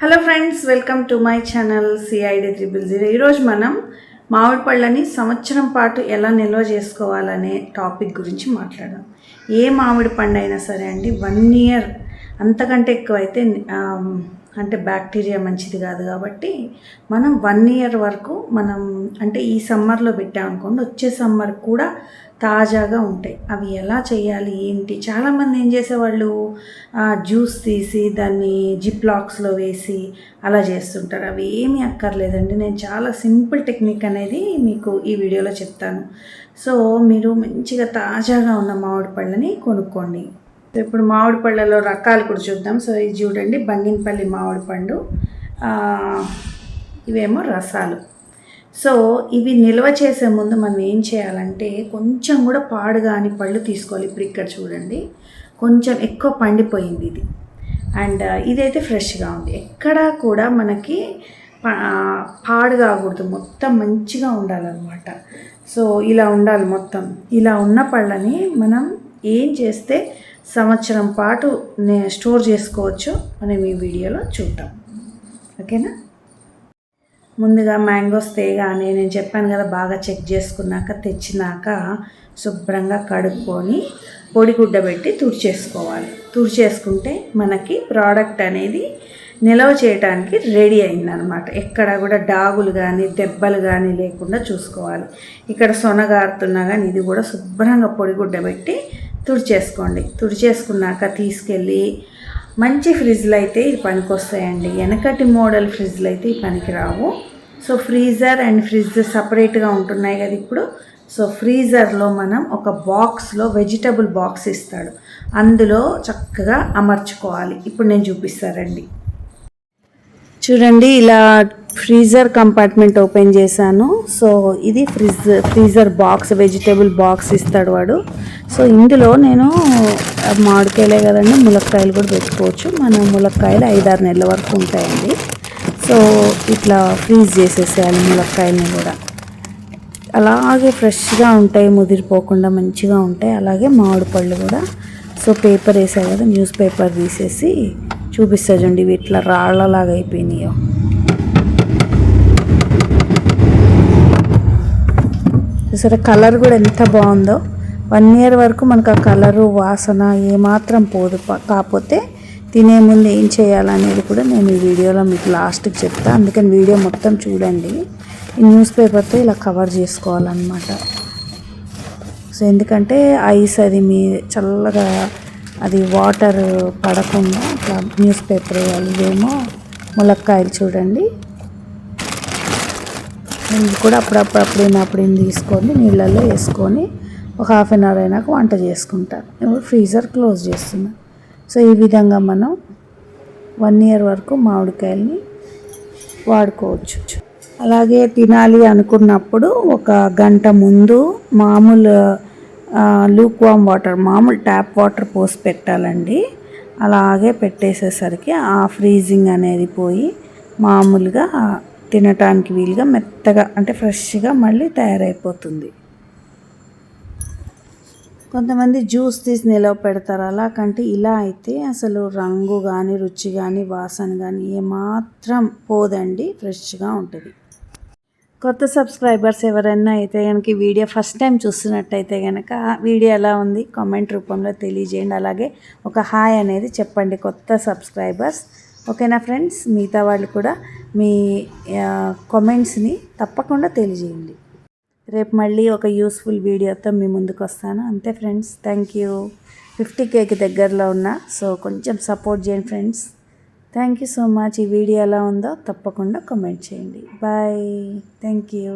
Hello friends welcome to my channel CID triple zero ఈరోజు మనం మామిడి పళ్ళని సంవత్సరం పాటు ఎలా నిల్వ చేసుకోవాలనే టాపిక్ గురించి మాట్లాడదాం. ఏ మామిడి పండు అయినా సరే అండి వన్ ఇయర్ అంతకంటే ఎక్కువ అయితే అంటే బ్యాక్టీరియా మంచిది కాదు కాబట్టి మనం వన్ ఇయర్ వరకు మనం అంటే ఈ సమ్మర్లో పెట్టామనుకోండి వచ్చే సమ్మర్ కూడా తాజాగా ఉంటాయి. అవి ఎలా చేయాలి ఏంటి? చాలామంది ఏం చేసేవాళ్ళు? జ్యూస్ తీసి దాన్ని జిప్ లాక్స్లో వేసి అలా చేస్తుంటారు. అవి ఏమీ అక్కర్లేదండి. నేను చాలా సింపుల్ టెక్నిక్ అనేది మీకు ఈ వీడియోలో చెప్తాను. సో మీరు మంచిగా తాజాగా ఉన్న మామిడి పళ్ళని కొనుక్కోండి. ఇప్పుడు మామిడి పళ్ళలో రకాలు కూడా చూద్దాం. సో ఇది చూడండి బంగినపల్లి మామిడి పండు. ఇవేమో రసాలు. సో ఇవి నిల్వ చేసే ముందు మనం ఏం చేయాలంటే కొంచెం కూడా పాడు కాని పళ్ళు తీసుకోవాలి. ఇప్పుడు ఇక్కడ చూడండి కొంచెం ఎక్కువ పండిపోయింది ఇది. అండ్ ఇదైతే ఫ్రెష్గా ఉంది. ఎక్కడా కూడా మనకి పాడు కాకూడదు. మొత్తం మంచిగా ఉండాలన్నమాట. సో ఇలా ఉండాలి మొత్తం. ఇలా ఉన్న పళ్ళని మనం ఏం చేస్తే సంవత్సరం పాటు స్టోర్ చేసుకోవచ్చు మనం ఈ వీడియోలో చూద్దాం. ఓకేనా? ముందుగా మ్యాంగోస్ తేగానే నేను చెప్పాను కదా బాగా చెక్ చేసుకున్నాక తెచ్చినాక శుభ్రంగా కడుక్కొని పొడి గుడ్డ పెట్టి తుడిచేసుకోవాలి. తుడిచేసుకుంటే మనకి ప్రోడక్ట్ అనేది నిల్వ చేయడానికి రెడీ అయిందనమాట ఎక్కడ కూడా డాగులు కానీ దెబ్బలు కానీ లేకుండా చూసుకోవాలి. ఇక్కడ సొనగారుతున్నా కానీ ఇది కూడా శుభ్రంగా పొడిగుడ్డ పెట్టి తుడిచేసుకోండి. తుడిచేసుకున్నాక తీసుకెళ్ళి మంచి ఫ్రిడ్జ్లు అయితే ఇది పనికొస్తాయండి. వెనకటి మోడల్ ఫ్రిడ్జ్లు అయితే ఈ పనికి రావు. సో ఫ్రీజర్ అండ్ ఫ్రిడ్జ్ సపరేట్గా ఉంటున్నాయి కదా ఇప్పుడు. సో ఫ్రీజర్లో మనం ఒక బాక్స్లో వెజిటబుల్ బాక్స్ ఇస్తాడు. అందులో చక్కగా అమర్చుకోవాలి. ఇప్పుడు నేను చూపిస్తారండి చూడండి ఇలా ఫ్రీజర్ కంపార్ట్మెంట్ ఓపెన్ చేశాను. సో ఇది fridge freezer box vegetable box ఇస్తాడు వాడు. సో ఇందులో నేను మామిడికాయలే కదండి ములక్కాయలు కూడా పెట్టుకోవచ్చు. మన ములక్కాయలు ఐదారు నెలల వరకు ఉంటాయండి. సో ఇట్లా ఫ్రీజ్ చేసేసేయాలి ములక్కాయలని కూడా. అలాగే ఫ్రెష్గా ఉంటాయి ముదిరిపోకుండా మంచిగా ఉంటాయి. అలాగే మామిడి పళ్ళు కూడా. సో పేపర్ వేసాయి కదా న్యూస్ పేపర్ తీసేసి చూపిస్తా చూడండి ఇవి ఇట్లా రాళ్ళలాగా అయిపోయినాయో. సరే కలర్ కూడా ఎంత బాగుందో. వన్ ఇయర్ వరకు మనకు ఆ కలరు వాసన ఏమాత్రం పోదు. కాకపోతే తినే ముందు ఏం చేయాలనేది కూడా నేను ఈ వీడియోలో మీకు లాస్ట్కి చెప్తా. అందుకని వీడియో మొత్తం చూడండి. ఈ న్యూస్ పేపర్తో ఇలా కవర్ చేసుకోవాలన్నమాట. సో ఎందుకంటే ఐస్ అది మీ చల్లగా అది వాటర్ పడకుండా ఇట్లా న్యూస్ పేపర్ వేయాలి ములక్కాయలు చూడండి. నీళ్ళు కూడా అప్పుడప్పుడు అప్పుడు అప్పుడు తీసుకొని నీళ్ళల్లో వేసుకొని ఒక హాఫ్ అన్ అవర్ అయినాక వంట చేసుకుంటాను ఇప్పుడు ఫ్రీజర్ క్లోజ్ చేస్తున్నాను సో ఈ విధంగా మనం వన్ ఇయర్ వరకు మామిడికాయల్ని వాడుకోవచ్చు. అలాగే తినాలి అనుకున్నప్పుడు ఒక గంట ముందు మామూలు లూక్ వామ్ వాటర్ మామూలు ట్యాప్ వాటర్ పోసి పెట్టాలండి. అలాగే పెట్టేసేసరికి ఆ ఫ్రీజింగ్ అనేది పోయి మామూలుగా తినటానికి వీలుగా మెత్తగా అంటే ఫ్రెష్గా మళ్ళీ తయారైపోతుంది. కొంతమంది జ్యూస్ తీసి నిలవ పెడతారు. అలా కంటే ఇలా అయితే అసలు రంగు కానీ రుచి కానీ వాసన కానీ ఏమాత్రం పోదండి. ఫ్రెష్గా ఉంటుంది. కొత్త సబ్స్క్రైబర్స్ ఎవరైనా అయితే కనుక ఈ వీడియో ఫస్ట్ టైం చూస్తున్నట్టయితే కనుక వీడియో ఎలా ఉంది కామెంట్ రూపంలో తెలియజేయండి. అలాగే ఒక హాయ్ అనేది చెప్పండి కొత్త సబ్స్క్రైబర్స్. ఓకేనా ఫ్రెండ్స్? మిగతా వాళ్ళు కూడా మీ కామెంట్స్ని తప్పకుండా తెలియజేయండి. రేపు మళ్ళీ ఒక యూస్ఫుల్ వీడియోతో మీ ముందుకు వస్తాను. అంతే ఫ్రెండ్స్ థ్యాంక్ యూ ఫిఫ్టీ కేకి దగ్గరలో ఉన్నా సో కొంచెం సపోర్ట్ చేయండి friends thank you so much ఈ వీడియో ఎలా ఉందో తప్పకుండా కమెంట్ చేయండి. Bye thank you